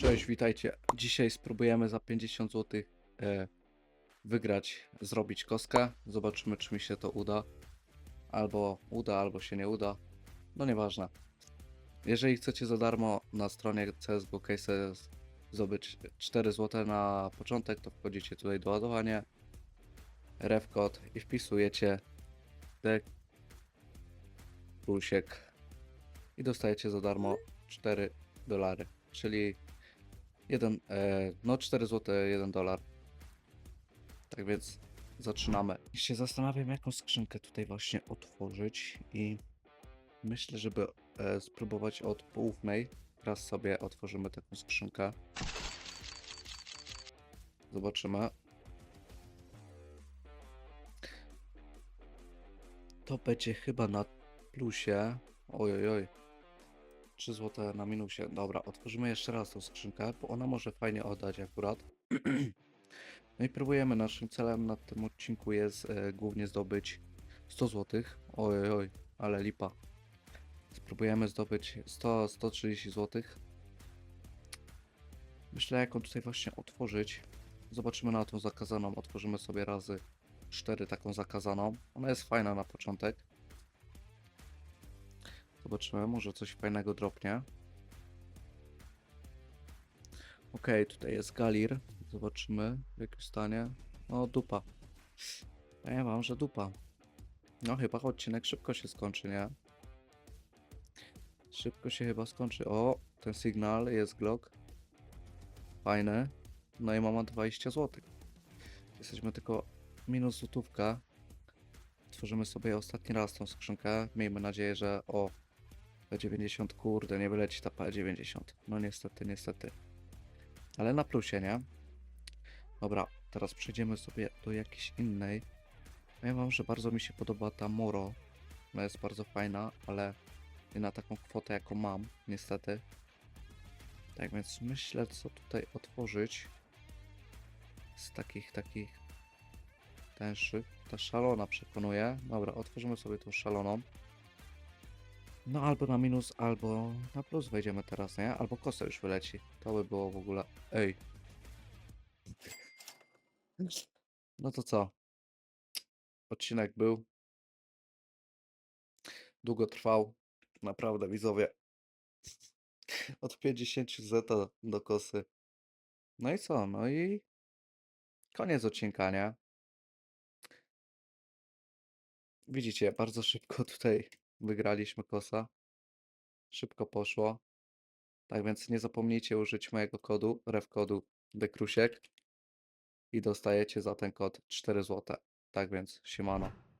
Cześć, witajcie. Dzisiaj spróbujemy za 50 zł e, wygrać, zrobić kostkę. Zobaczymy, czy mi się to uda. Albo uda, albo się nie uda. No nieważne. Jeżeli chcecie za darmo na stronie CSGO Cases zdobyć 4 zł na początek, to wchodzicie tutaj do ładowania, ref kod i wpisujecie dek plusiek i dostajecie za darmo 4 dolary, czyli 1, e, no 4 zł, 1 dolar. Tak więc zaczynamy. I się zastanawiam, jaką skrzynkę tutaj właśnie otworzyć i myślę, żeby e, spróbować od poufnej. Teraz sobie otworzymy taką skrzynkę. Zobaczymy. To będzie chyba na plusie. Oj, oj, oj. 3 zł na minusie. Dobra, otworzymy jeszcze raz tą skrzynkę, bo ona może fajnie oddać akurat. no i próbujemy. Naszym celem na tym odcinku jest e, głównie zdobyć 100 zł. Oj, oj, ale lipa. Spróbujemy zdobyć 100, 130 zł. Myślę, jaką tutaj właśnie otworzyć. Zobaczymy na tą zakazaną. Otworzymy sobie razy 4 taką zakazaną. Ona jest fajna na początek. Zobaczymy, może coś fajnego dropnie. Okej, tutaj jest Galir. Zobaczymy w jakim stanie. No, dupa. Powiem wam, że dupa. No, chyba odcinek szybko się skończy, nie? Szybko się chyba skończy. O, ten sygnał jest Glock. Fajny. No i mama 20 zł. Jesteśmy tylko minus złotówka. Tworzymy sobie ostatni raz tą skrzynkę. Miejmy nadzieję, że o P90, kurde, nie wyleci ta P90. No niestety, niestety. Ale na plusie, nie? Dobra, teraz przejdziemy sobie do jakiejś innej. Powiem wam, że bardzo mi się podoba ta Moro. Ona jest bardzo fajna, ale nie na taką kwotę, jaką mam, niestety. Tak więc myślę, co tutaj otworzyć. Z takich, takich tęższych. Ta szalona przekonuje. Dobra, otworzymy sobie tą szaloną. No albo na minus, albo na plus wejdziemy teraz, nie? Albo kosa już wyleci. To by było w ogóle... Ej. No to co? Odcinek był. Długo trwał. Naprawdę, widzowie. Od 50 zeta do kosy. No i co? No i koniec odcinka, nie? Widzicie, bardzo szybko tutaj wygraliśmy kosa. Szybko poszło. Tak więc nie zapomnijcie użyć mojego kodu, ref kodu dekrusiek i dostajecie za ten kod 4 zł. Tak więc siemano.